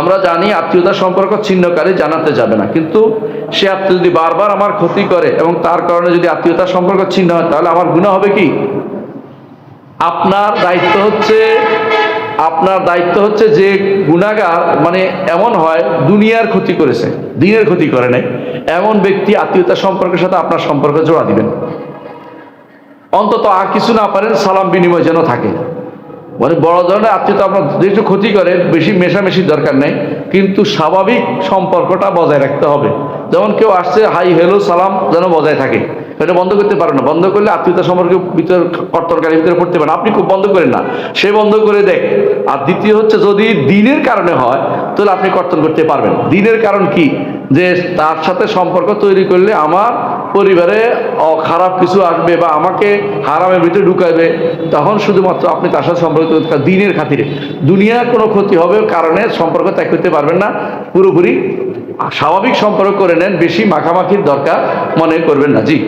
আমরা জানি আত্মীয়তা সম্পর্ক ছিন্নকারী জানাতে যাবে না। কিন্তু সে আত্মীয় যদি বারবার আমার ক্ষতি করে এবং তার কারণে যদি আত্মীয়তা সম্পর্ক ছিন্ন হয়, তাহলে আমার গুণা হবে কি? আপনার দায়িত্ব হচ্ছে, আপনার দায়িত্ব হচ্ছে যে গুণাগার মানে এমন হয়, দুনিয়ার ক্ষতি করেছে, দিনের ক্ষতি করে নাই, এমন ব্যক্তি আত্মীয়তা সম্পর্কের সাথে আপনার সম্পর্ক জোড়া দিবেন। অন্তত আর কিছু না পারেন, সালাম বিনিময় যেন থাকে। মানে বড় ধরনের আত্মীয়তা আপনার যেহেতু ক্ষতি করে, বেশি মেশামেশির দরকার নেই, কিন্তু স্বাভাবিক সম্পর্কটা বজায় রাখতে হবে। যেমন কেউ আসছে, হাই, হ্যালো, সালাম যেন বজায় থাকে। এটা বন্ধ করতে পারে না। বন্ধ করলে আত্মীয়তা সম্পর্কে ভিতর কর্তনকারীর ভিতরে পড়তে পারে না। আপনি খুব বন্ধ করেন না। সে বন্ধ করে দেখ আর দ্বিতীয় হচ্ছে, যদি দিনের কারণে হয়, তাহলে আপনি কর্তন করতে পারবেন। দিনের কারণ কি? যে তার সাথে সম্পর্ক তৈরি করলে আমার পরিবারে খারাপ কিছু আসবে বা আমাকে হারামের ভিতরে ঢুকাবে, তখন শুধুমাত্র আপনি তার সাথে সম্পর্ক দিনের খাতিরে। দুনিয়ার কোনো ক্ষতি হবে কারণে সম্পর্ক ত্যাগ করতে পারবেন না। পুরোপুরি স্বাভাবিক সম্পর্ক করে নেন, বেশি মাখামাখির দরকার মনে করবেন না। জি।